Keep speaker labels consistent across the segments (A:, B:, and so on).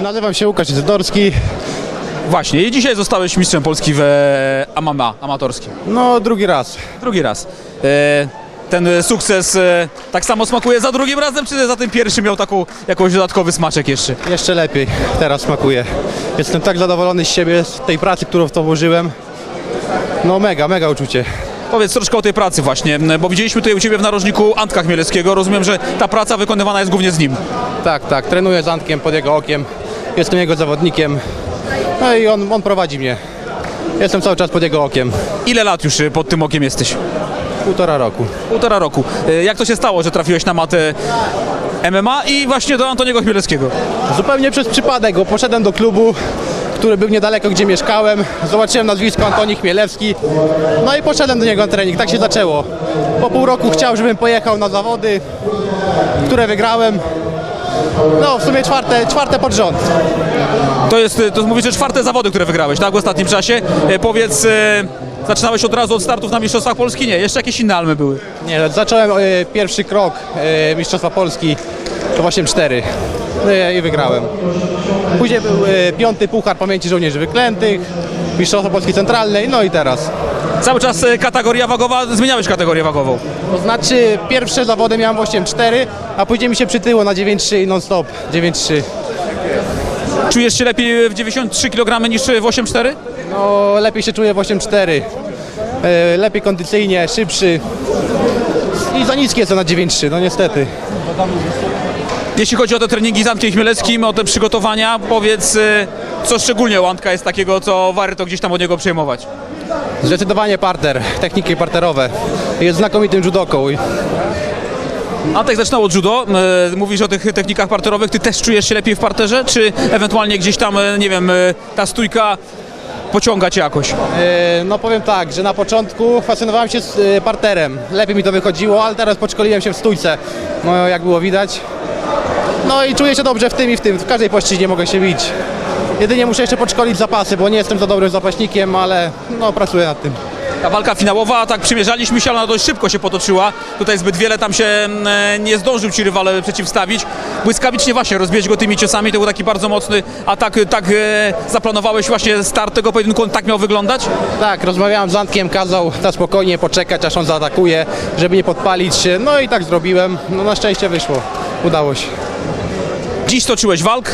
A: Nazywam się Łukasz Zydorski.
B: Właśnie, i dzisiaj zostałeś mistrzem Polski w MMA amatorskim.
A: No, drugi raz.
B: Drugi raz. E, ten e, sukces e, tak samo smakuje za drugim razem, czy za tym pierwszym miał taką jakąś dodatkowy smaczek jeszcze?
A: Jeszcze lepiej. Teraz smakuje. Jestem tak zadowolony z siebie, z tej pracy, którą w to włożyłem. No, mega, mega uczucie.
B: Powiedz troszkę o tej pracy właśnie, bo widzieliśmy tutaj u Ciebie w narożniku Antka Chmielewskiego. Rozumiem, że ta praca wykonywana jest głównie z nim.
A: Tak, tak. Trenuję z Antkiem pod jego okiem. Jestem jego zawodnikiem. No i on, on prowadzi mnie. Jestem cały czas pod jego okiem.
B: Ile lat już e, pod tym okiem jesteś?
A: Półtora roku.
B: Półtora roku. E, Jak to się stało, że trafiłeś na matę MMA i właśnie do Antoniego Chmielewskiego?
A: Zupełnie przez przypadek, bo poszedłem do klubu, który był niedaleko, gdzie mieszkałem. Zobaczyłem nazwisko Antoni Chmielewski. No i poszedłem do niego na trening. Tak się zaczęło. Po pół roku chciał, żebym pojechał na zawody, które wygrałem. No, w sumie czwarte, czwarte pod rząd.
B: To jest, to mówisz, że czwarte zawody, które wygrałeś, tak, w ostatnim czasie. E, Powiedz, e, zaczynałeś od razu od startów na Mistrzostwach Polski? Nie, jeszcze jakieś inne almy były.
A: Nie, zacząłem e, pierwszy krok e, Mistrzostwa Polski to 8-4 no, i- i wygrałem. Później był e, piąty Puchar Pamięci Żołnierzy Wyklętych, Mistrzostwo Polski Centralnej, no i teraz.
B: Cały czas e, kategoria wagowa, zmieniałeś kategorię wagową.
A: To znaczy pierwsze zawody miałem w 8-4, a później mi się przytyło na 9-3 i non-stop 9-3.
B: Czujesz się lepiej w 93 kg niż w 8,4?
A: No lepiej się czuję w 8-4. E, Lepiej kondycyjnie, szybszy. I za niskie jestem na 9-3, no niestety.
B: Jeśli chodzi o te treningi z Antkiem Chmieleckim, o te przygotowania, powiedz, e, co szczególnie u Antka jest takiego, co warto gdzieś tam od niego przejmować?
A: Zdecydowanie parter, techniki parterowe. Jest znakomitym judoką.
B: Antek zaczynał od judo, e, mówisz o tych technikach parterowych, ty też czujesz się lepiej w parterze, czy ewentualnie gdzieś tam, e, nie wiem, e, ta stójka pociąga cię jakoś?
A: No powiem tak, że na początku fascynowałem się z parterem. Lepiej mi to wychodziło, ale teraz podszkoliłem się w stójce. No jak było widać. No i czuję się dobrze w tym i w tym. W każdej płaszczyźnie mogę się bić. Jedynie muszę jeszcze podszkolić zapasy, bo nie jestem za dobrym zapaśnikiem, ale no pracuję nad tym.
B: Ta walka finałowa, tak przymierzaliśmy się, ale ona dość szybko się potoczyła. Tutaj zbyt wiele tam się mm, nie zdążył ci rywal przeciwstawić. Błyskawicznie właśnie rozbiłeś go tymi ciosami, to był taki bardzo mocny atak. Tak e, zaplanowałeś właśnie start tego pojedynku, on tak miał wyglądać?
A: Tak, rozmawiałem z Antkiem, kazał na spokojnie poczekać, aż on zaatakuje, żeby nie podpalić się. No i tak zrobiłem. No na szczęście wyszło. Udało się.
B: Dziś toczyłeś walk,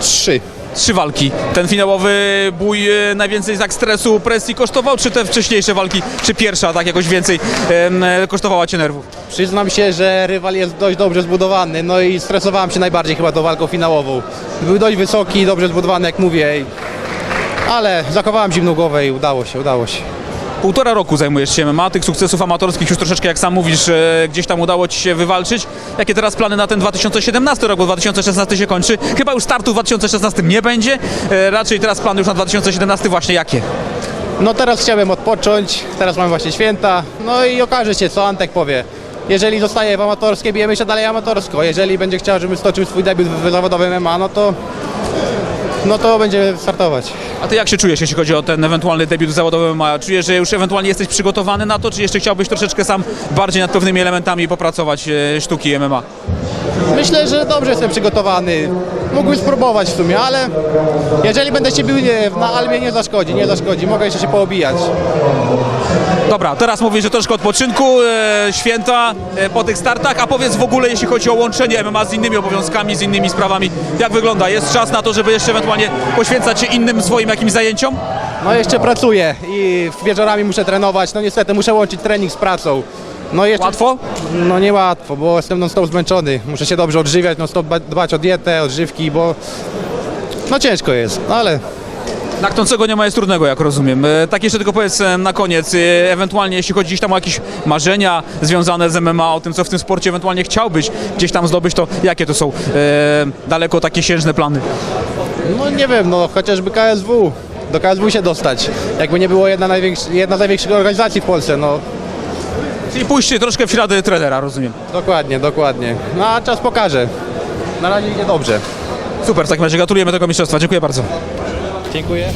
A: Trzy.
B: Trzy walki. Ten finałowy bój e, najwięcej tak stresu, presji kosztował, czy te wcześniejsze walki, czy pierwsza tak jakoś więcej e, kosztowała cię nerwów?
A: Przyznam się, że rywal jest dość dobrze zbudowany, no i stresowałem się najbardziej chyba tą walką finałową. Był dość wysoki, dobrze zbudowany, jak mówię, ale zachowałem zimną głowę i udało się, udało się.
B: Półtora roku zajmujesz się MMA, tych sukcesów amatorskich już troszeczkę, jak sam mówisz, e, gdzieś tam udało Ci się wywalczyć. Jakie teraz plany na ten 2017 rok, bo 2016 się kończy? Chyba już startu w 2016 nie będzie, e, raczej teraz plany już na 2017 właśnie jakie?
A: No teraz chciałem odpocząć, teraz mamy właśnie święta, no i okaże się, co Antek powie. Jeżeli zostaje w amatorskie, bijemy się dalej amatorsko. Jeżeli będzie chciał, żebym stoczył swój debiut w zawodowym MMA, no to, no to będziemy startować.
B: A Ty jak się czujesz, jeśli chodzi o ten ewentualny debiut zawodowy MMA? Czujesz, że już ewentualnie jesteś przygotowany na to, czy jeszcze chciałbyś troszeczkę sam bardziej nad pewnymi elementami popracować e, sztuki MMA?
A: Myślę, że dobrze jestem przygotowany. Mógłbym spróbować w sumie, ale jeżeli będę się bił nie, na Almie, nie zaszkodzi, nie zaszkodzi. Mogę jeszcze się poobijać.
B: Dobra, teraz mówisz, że troszkę odpoczynku, e, święta e, po tych startach, a powiedz w ogóle, jeśli chodzi o łączenie MMA z innymi obowiązkami, z innymi sprawami, jak wygląda? Jest czas na to, żeby jeszcze ewentualnie poświęcać się innym swoim jakimś zajęciom?
A: No jeszcze pracuję i wieczorami muszę trenować. No niestety muszę łączyć trening z pracą. No jeszcze,
B: Łatwo?
A: No niełatwo, bo jestem non stop zmęczony. Muszę się dobrze odżywiać, non stop dbać o dietę, odżywki, bo no ciężko jest, ale
B: Na chcącego nie ma jest trudnego, jak rozumiem. E, Tak jeszcze tylko powiedz e, na koniec, e, ewentualnie jeśli chodzi gdzieś tam o jakieś marzenia związane z MMA, o tym, co w tym sporcie ewentualnie chciałbyś gdzieś tam zdobyć, to jakie to są e, daleko takie siężne plany?
A: no nie wiem, no chociażby KSW. Do KSW się dostać. Jakby nie było jedna, największy, jedna z największych organizacji w Polsce, no
B: Czyli pójść troszkę w ślady trenera, rozumiem.
A: dokładnie, dokładnie. No a czas pokaże. Na razie idzie dobrze.
B: Super, w takim razie gratulujemy tego mistrzostwa. Dziękuję bardzo.
A: Dziękuję.